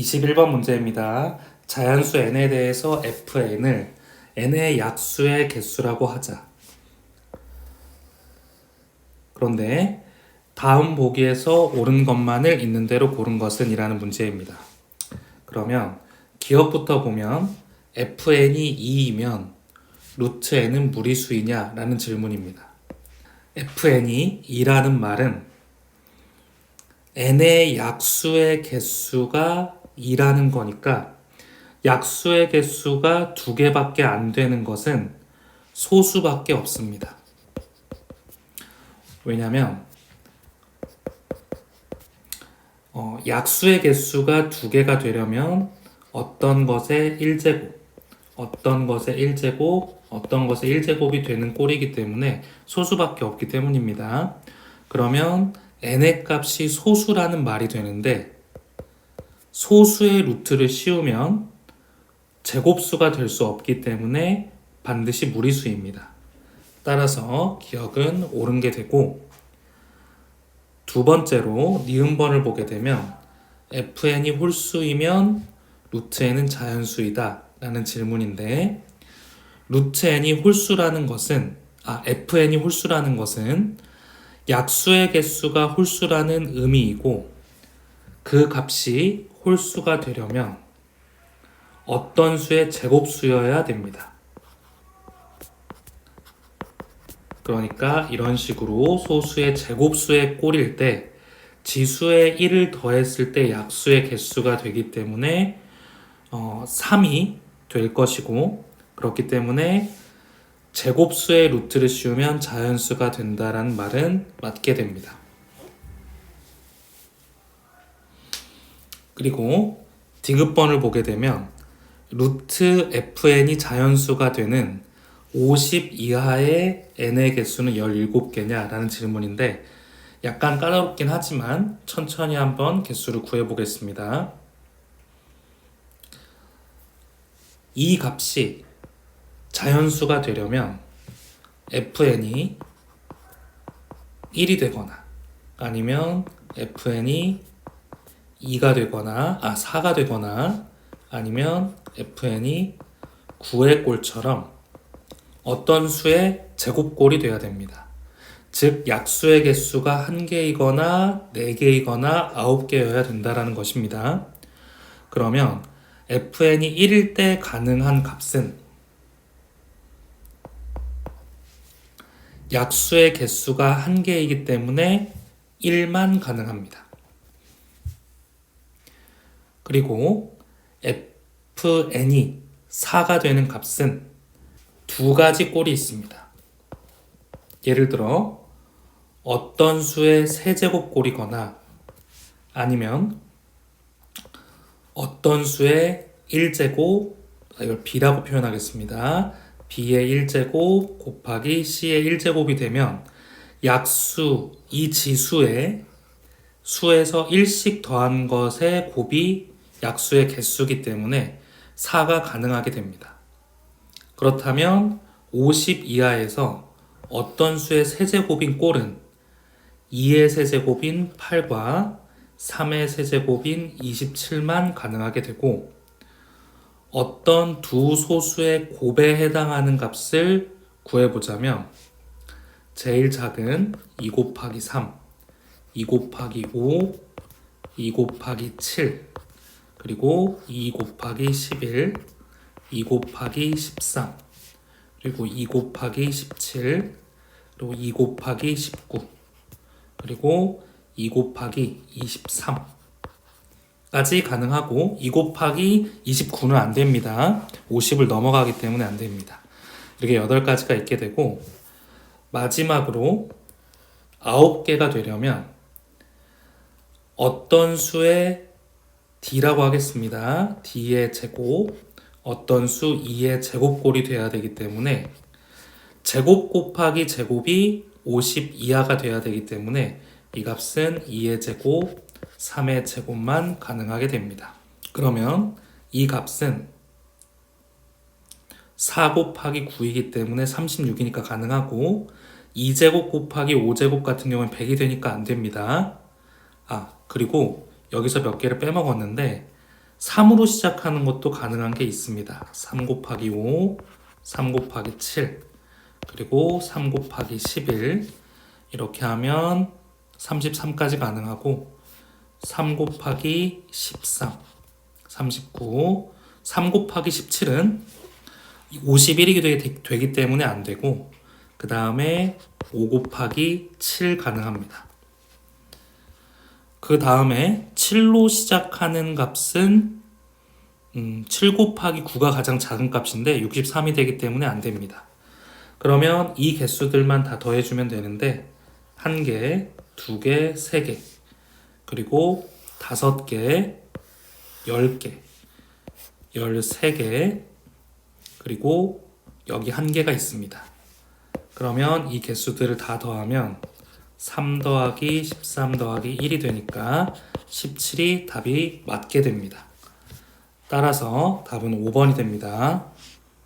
21번 문제입니다. 자연수 n에 대해서 fn을 n의 약수의 개수라고 하자. 그런데 다음 보기에서 옳은 것만을 있는 대로 고른 것은 이라는 문제입니다. 그러면 기업부터 보면 fn이 2이면 루트 n은 무리수이냐? 라는 질문입니다. fn이 2라는 말은 n의 약수의 개수가 2라는 거니까 약수의 개수가 두 개밖에 안 되는 것은 소수밖에 없습니다. 왜냐하면 어, 약수의 개수가 두 개가 되려면 어떤 것의 1제곱, 어떤 것의 1제곱, 어떤 것의 1제곱이 되는 꼴이기 때문에 소수밖에 없기 때문입니다. 그러면 n의 값이 소수라는 말이 되는데 소수의 루트를 씌우면 제곱수가 될 수 없기 때문에 반드시 무리수입니다. 따라서 기억은 옳은 게 되고 두 번째로 니은번을 보게 되면 fn이 홀수이면 루트 n은 자연수이다 라는 질문인데 루트 n이 홀수라는 것은 아 fn이 홀수라는 것은 약수의 개수가 홀수라는 의미이고 그 값이 홀수가 되려면 어떤 수의 제곱수여야 됩니다. 그러니까 이런 식으로 소수의 제곱수의 꼴일 때 지수의 1을 더했을 때 약수의 개수가 되기 때문에 어, 3이 될 것이고 그렇기 때문에 제곱수의 루트를 씌우면 자연수가 된다라는 말은 맞게 됩니다. 그리고 디귿번을 보게 되면 루트 fn이 자연수가 되는 50 이하의 n의 개수는 17개냐 라는 질문인데 약간 까다롭긴 하지만 천천히 한번 개수를 구해 보겠습니다. 이 값이 자연수가 되려면 fn이 1이 되거나 아니면 fn이 2가 되거나 아 4가 되거나 아니면 fn이 9의 꼴처럼 어떤 수의 제곱꼴이 되어야 됩니다. 즉 약수의 개수가 1개이거나 4개이거나 9개여야 된다라는 것입니다. 그러면 fn이 1일 때 가능한 값은 약수의 개수가 1개이기 때문에 1만 가능합니다. 그리고 fn이 4가 되는 값은 두 가지 꼴이 있습니다. 예를 들어 어떤 수의 세제곱꼴이거나 아니면 어떤 수의 1제곱 이걸 b라고 표현하겠습니다. b의 1제곱 곱하기 c의 1제곱이 되면 약수 이 지수의 수에서 1씩 더한 것의 곱이 약수의 개수이기 때문에 4가 가능하게 됩니다. 그렇다면 50 이하에서 어떤 수의 세제곱인 꼴은 2의 세제곱인 8과 3의 세제곱인 27만 가능하게 되고 어떤 두 소수의 곱에 해당하는 값을 구해보자면 제일 작은 2 곱하기 3, 2 곱하기 5, 2 곱하기 7, 그리고 2 곱하기 11, 2 곱하기 13, 그리고 2 곱하기 17, 그리고 2 곱하기 19, 그리고 2 곱하기 23까지 가능하고 2 곱하기 29는 안 됩니다. 50을 넘어가기 때문에 안 됩니다. 이렇게 8가지가 있게 되고 마지막으로 9개가 되려면 어떤 수의 d라고 하겠습니다. d의 제곱 어떤 수 2의 제곱꼴이 돼야 되기 때문에 제곱 곱하기 제곱이 50 이하가 돼야 되기 때문에 이 값은 2의 제곱, 3의 제곱만 가능하게 됩니다. 그러면 이 값은 4 곱하기 9이기 때문에 36이니까 가능하고 2제곱 곱하기 5제곱 같은 경우는 100이 되니까 안 됩니다. 아, 그리고 여기서 몇 개를 빼먹었는데 3으로 시작하는 것도 가능한 게 있습니다. 3 곱하기 5, 3 곱하기 7, 그리고 3 곱하기 11 이렇게 하면 33까지 가능하고 3 곱하기 13, 39, 3 곱하기 17은 51이 되기, 때문에 안 되고 그 다음에 5 곱하기 7 가능합니다. 그 다음에 7로 시작하는 값은 음, 7 곱하기 9가 가장 작은 값인데 63이 되기 때문에 안 됩니다. 그러면 이 개수들만 다 더해주면 되는데 한 개, 두 개, 세 개, 그리고 다섯 개, 열 개, 열세 개, 그리고 여기 한 개가 있습니다. 그러면 이 개수들을 다 더하면 3 더하기 13 더하기 1이 되니까 17이 답이 맞게 됩니다. 따라서 답은 5번이 됩니다.